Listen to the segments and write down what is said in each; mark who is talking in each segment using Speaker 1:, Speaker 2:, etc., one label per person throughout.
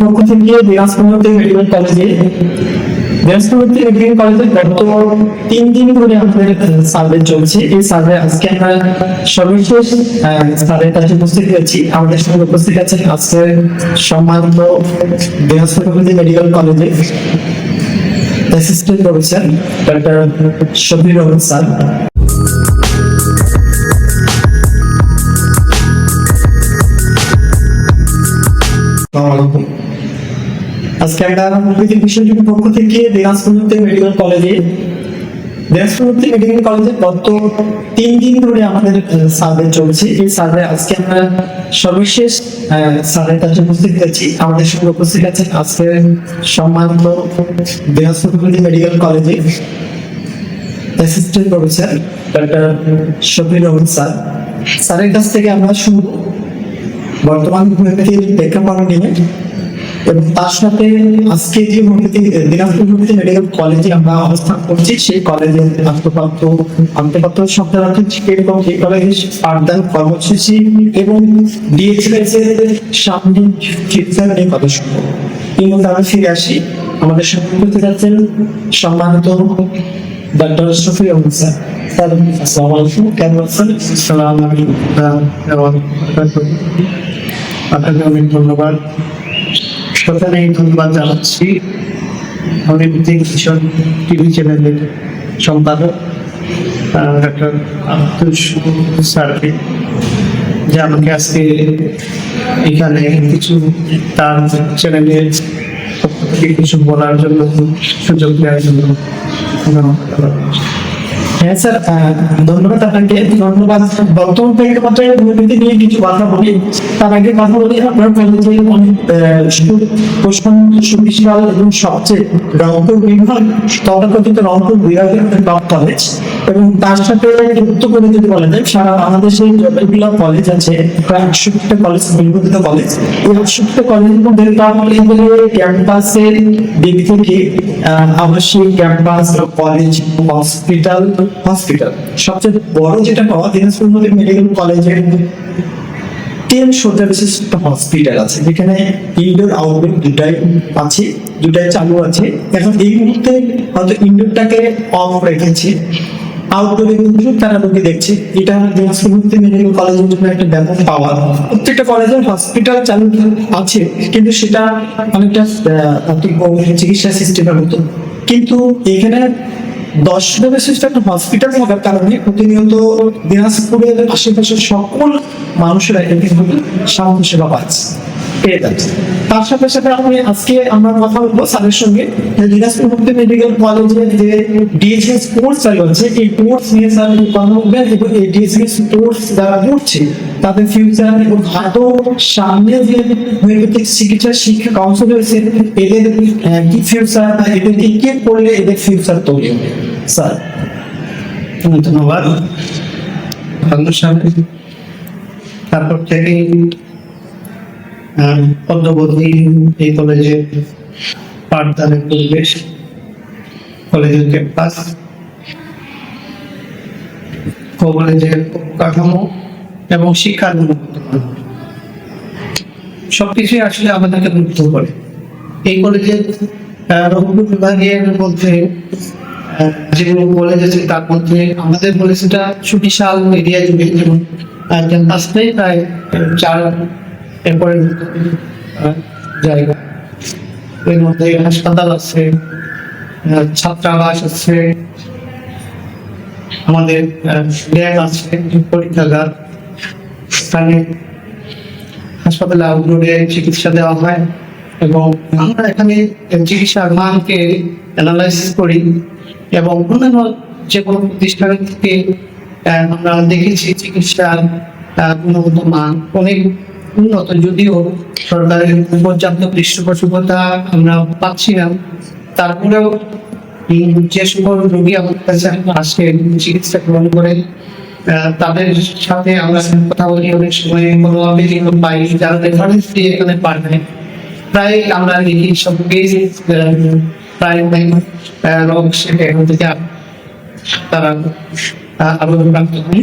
Speaker 1: পক্ষ থেকে দিনাজপুরতে মেডিকেল কলেজে। কাছে উপস্থিত হয়েছি। আমাদের সঙ্গে উপস্থিত আছেন আজকে সম্মানিত দিনাজপুর মেডিকেল কলেজে অ্যাসিস্ট্যান্ট প্রফেসর স্যার। আজকে আমরা পৃথিবী বিশ্ববিদ্যালয়ের পক্ষ থেকে দিনাজপুর মেডিকেল কলেজে দিনাজপুর মেডিকেল কলেজে গত তিন দিন ধরে আমাদের সার্ভে চলছে। এই সার্ভে আজকে আমরা সর্বশেষ সার্ভে কাছে উপস্থিত হয়েছি আমাদের সঙ্গে উপস্থিত আছেন আজকে সম্মানিত দিনাজপুর মেডিকেল কলেজে assistant professor doctor Shafir Rahman sir. স্যারের কাছ থেকে আমরা শুনব। বর্তমান হোমিওপ্যাথির প্রেক্ষাপট নিয়ে, এবং তার সাথে আজকে যে দিনাজপুর মেডিকেল কলেজে আমরা অবস্থান করছি, সেই আন্তঃপ্রাপ্ত শব্দার্থ এবং কলেজের পাঠদান কর্মসূচি এবং সামনে চিকিৎসা নিয়ে কথা শুনব। কিন্তু আমরা ফিরে আসি। আমাদের সঙ্গে উপস্থিত আছেন সম্মানিত ডক্টর স্যার। আসসালামু আলাইকুম। কেমন আছেন?
Speaker 2: আলাইকুম। আপনাকে অনেক ধন্যবাদ। প্রথমে ধন্যবাদ জানাচ্ছি। অলিম্পিক মিশন টিভি চ্যানেলের সম্পাদক ডক্টর আব্দুল যে আমাকে আজকে এখানে কিছু তার চ্যানেলের কিছু বলার জন্য সুযোগ দেওয়ার জন্য ধন্যবাদ।
Speaker 1: হ্যাঁ স্যার ধন্যবাদ আপনাকে, ধন্যবাদ। বর্তমান প্রেক্ষাপটে দুর্নীতি নিয়ে কিছু কথা বলি। তার আগে কথা বলি, আপনার কলেজে অনেক প্রশ্ন, সুবিশাল এবং সবচেয়ে রংপুর বিভাগ, তথাকথিত রংপুর বিভাগের কলেজ এবং তার সাথে যুক্ত করে যদি বলা যায়, সারা বাংলাদেশে যতগুলো কলেজ আছে, প্রায় আটষট্টিটা কলেজ নির্বাচিত কলেজ এই আটষট্টিটা কলেজের মধ্যে কলেজের ক্যাম্পাসের দিক থেকে আবাসিক ক্যাম্পাস কলেজ হসপিটাল হসপিটাল সবচেয়ে বড় যেটা পাওয়া, দিনাজপুর মেডিকেল কলেজের শয্যা বিশিষ্ট হসপিটাল আছে। যেখানে ইনডোর আউটডোর দুটাই আছে, দুটাই চালু আছে। এখন এই মুহূর্তে হয়তো ইনডোরটাকে অফ রেখেছে। আউটডোরে কিন্তু তারা রোগী দেখছে। এটা মেডিকেল কলেজের জন্য একটা ব্যাপক প্রত্যেকটা কলেজের হসপিটাল চালু আছে, কিন্তু সেটা অনেকটা চিকিৎসা সিস্টেমের মতো। কিন্তু এখানে দশ বিশিষ্ট একটা হসপিটাল থাকার কারণে প্রতিনিয়ত দিনাজপুরের আশেপাশের সকল মানুষেরা এখানে কিন্তু সেবা পাচ্ছে। পেয়ে যাচ্ছে তার সাথে সাথে আজকে আমরা কথা বলব স্যারের সঙ্গে। দিনাজপুর মুক্তি মেডিকেল কলেজে যে ডিএসএস কোর্স চালু আছে এই কোর্স নিয়ে স্যার কথা বলবেন এবং এই ডিএসএস কোর্স যারা করছে, তাদের ফিউচার এবং সামনে যে হোমিওপ্যাথিক চিকিৎসা শিক্ষা কাউন্সিল রয়েছে, এদের কি ফিউচার বা কি করলে এদের ফিউচার তৈরি হবে? স্যার।
Speaker 2: ধন্যবাদ। তারপর থেকে পদ্মবতী এই কলেজে পাঠদানের পরিবেশ কলেজের ক্যাম্পাস কলেজের কাঠামো এবং শিক্ষার সবকিছুই আসলে আমাদেরকে মুগ্ধ করে। এই কলেজের আহ, রংপুর বিভাগের মধ্যে যেগুলো কলেজ আছে তার মধ্যে আমাদের কলেজটা সুবিশাল এরিয়া জুড়ে যেমন ক্যাম্পাসটাই প্রায় চার আহ, জায়গা এর মধ্যে হাসপাতাল আছে আহ, ছাত্রাবাস আছে আমাদের ল্যাব আছে পরীক্ষাগার স্থানে হাসপাতালে আউটডোরে চিকিৎসা দেওয়া হয় এবং আমরা এখানে চিকিৎসার মানকে অ্যানালাইসিস করি এবং অন্যান্য যে কোনো প্রতিষ্ঠান থেকে আমরা দেখেছি চিকিৎসার গুণগত মান অনেক উন্নত, যদিও সরকারের পর্যাপ্ত পৃষ্ঠপোষকতা আমরা পাচ্ছি না। তারপরেও যে সকল রোগী আমাদের কাছে আসে, চিকিৎসা গ্রহণ করে তাদের সাথে আমরা কথা বলি, অনেক সময় কোনো অভিযোগ পাই যারা রেফারেন্স দিয়ে এখানে পাঠায়, প্রায় আমরা দেখি সব কেস প্রায় রোগ সেটা এখান থেকে তারা আবেদন প্রাপ্ত হয়।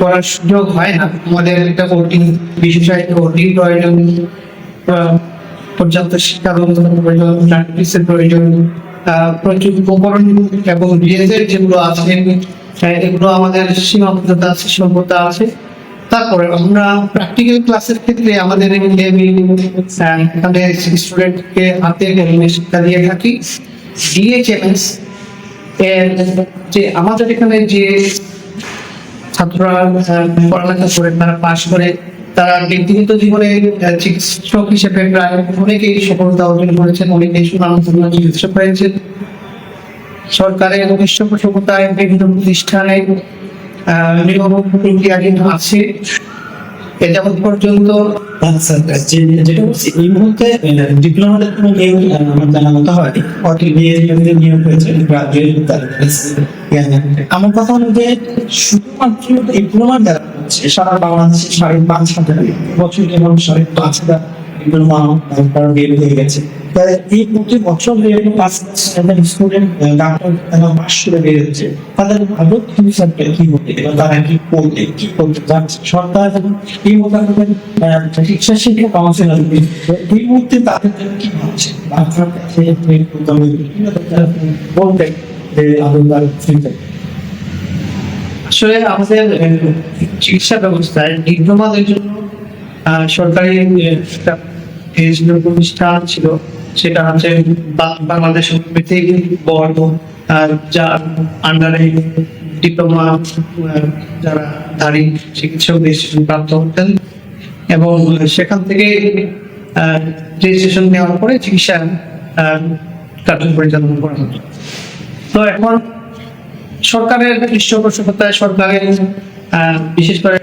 Speaker 2: করার সুযোগ হয় না। আমাদের একটা ওটিং বিশেষায়িত ওটিং প্রয়োজন পর্যাপ্ত শিক্ষা ব্যবস্থা প্রয়োজন প্র্যাকটিসের প্রয়োজন প্রচুর উপকরণ এবং ডিএসের যেগুলো আছে এগুলো আমাদের সীমাবদ্ধতা আছে সীমাবদ্ধতা আছে। তারপরে আমরা প্র্যাকটিক্যাল ক্লাসের ক্ষেত্রে আমাদের এখানে স্টুডেন্টকে হাতে কলমে শিক্ষা দিয়ে থাকি। ডিএচএমএস যে আমাদের এখানে যে ছাত্ররা পড়ালেখা করে তারা পাশ করে তারা ব্যক্তিগত জীবনে চিকিৎসক হিসেবে প্রায় অনেকেই সফলতা অর্জন করেছেন অনেকেই চিকিৎসক হয়েছেন। সরকারের পৃষ্ঠপোষকতায় বিভিন্ন প্রতিষ্ঠানে নিয়োগ প্রক্রিয়াধীন আছে। পর্যন্ত
Speaker 1: আচ্ছা যেটা বলছি এই মুহূর্তে ডিপ্লোমাতে কোনো নিয়োগ আমার জানা মতো নিয়োগ হয়েছে গ্রাজুয়েট আমার কথা হলো যে শুধুমাত্র ডিপ্লোমা সারা বাংলাদেশে সাড়ে পাঁচ হাজার বছর এবং সাড়ে পাঁচ হাজার ডিপ্লোমা তারপর বের হয়ে গেছে এই প্রতি বছর স্টুডেন্ট তারা তাদের কি হতে বা তারা কি করবে কি করতে সরকার এবং এই মোতাবেক শিক্ষা শিক্ষা কাউন্সিল এই মুহূর্তে তাদের কি তারা ফিউচার
Speaker 2: আসলে আমাদের চিকিৎসা ব্যবস্থায় ডিপ্লোমাদের জন্য সরকারি প্রতিষ্ঠান ছিল, সেটা হচ্ছে বাংলাদেশ যার আন্ডারে ডিপ্লোমা যারা ধারী চিকিৎসক রেজিস্ট্রেশন প্রাপ্ত হতেন এবং সেখান থেকে রেজিস্ট্রেশন নেওয়ার পরে চিকিৎসা কার্য পরিচালনা করা হতো। তো এখন সরকারের পৃষ্ঠপোষকতায় সরকারের বিশেষ করে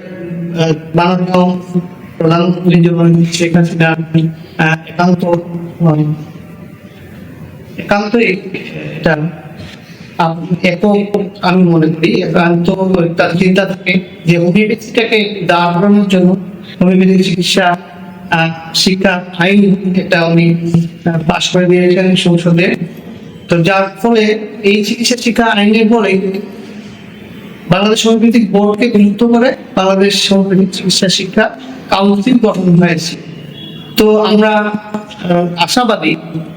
Speaker 2: মাননীয় প্রধানমন্ত্রী যেমন শেখ হাসিনা একান্ত একান্ত আপ- এত আমি মনে করি, একান্ত তার চিন্তা থাকে যে হোমিওপ্যাথিটাকে দাঁড় করানোর জন্য হোমিওপ্যাথি চিকিৎসা শিক্ষা, আইন, এটা উনি পাশ করে দিয়েছেন সংসদে। তো যার ফলে এই চিকিৎসা শিক্ষা আইনের পরে বাংলাদেশ হোমিওপ্যাথিক বোর্ডকে গুরুত্ব করে বাংলাদেশ হোমিওপ্যাথিক চিকিৎসা শিক্ষা কাউন্সিল গঠন হয়েছে। তো আমরা আশাবাদী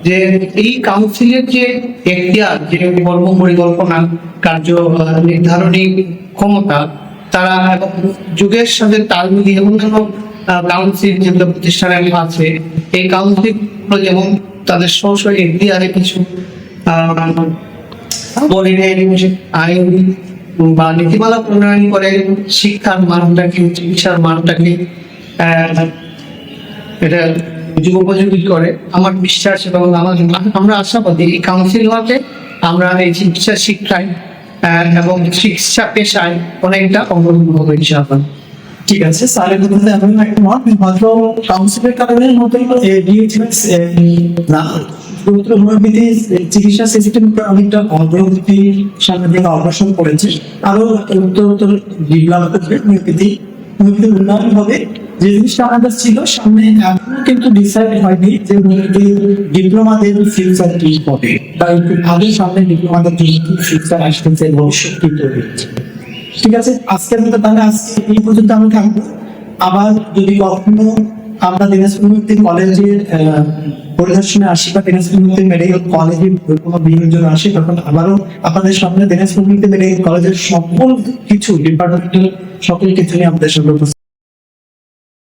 Speaker 2: যে এই কাউন্সিলের যে এখতিয়ার, যে কর্ম পরিকল্পনা কার্য নির্ধারণী ক্ষমতা, তারা যুগের সাথে তাল মিলিয়ে অন্যান্য কাউন্সিল যেগুলো প্রতিষ্ঠানে আছে, এই কাউন্সিল যেমন তাদের স্ব স্ব এখতিয়ারে কিছু আইন বা নীতিমালা প্রণয়ন করে শিক্ষার মানটাকে চিকিৎসার মানটাকে এটা যুগোপযোগী করে আমার বিশ্বাস এবং আমার আমরা আশাবাদী এই কাউন্সিল হওয়াতে আমরা এই চিকিৎসা শিক্ষায় এবং চিকিৎসা পেশায় অনেকটা অবলম্বন হবে ইনশাআল্লাহ
Speaker 1: ঠিক আছে স্যারের কথাতে আমি একমত মাত্র কাউন্সিলের কারণে মতোই ডিএইচএস না চিকিৎসা সিস্টেমটা অনেকটা অগ্রগতি সামনের দিকে অগ্রসর করেছে। আরও উত্তর উত্তর ডেভেলপ করবে হোমিওপ্যাথি হোমিওপ্যাথি উন্নয়ন হবে। যে জিনিসটা আমাদের ছিল, সামনে এখনও কিন্তু ডিসাইড হয়নি যে হোমিওপ্যাথি ফিউচার কি হবে। ভালো সামনে ফিউচার ভবিষ্যৎ কি তৈরি ঠিক আছে? আজকের মতো তাহলে আজকে এই পর্যন্ত আমি থাকব আবার যদি কখনো আমরা দিনাজপুর মুক্তি কলেজের পরিদর্শনে আসি বা দিনাজপুর মুক্তি মেডিকেল কলেজে কোনো বিয়ের জন্য আসি, তখন আবারও আপনাদের সামনে দিনাজপুর মুক্তি মেডিকেল কলেজের সকল কিছু ডিপার্টমেন্টের সকল কিছু নিয়ে আমাদের সামনে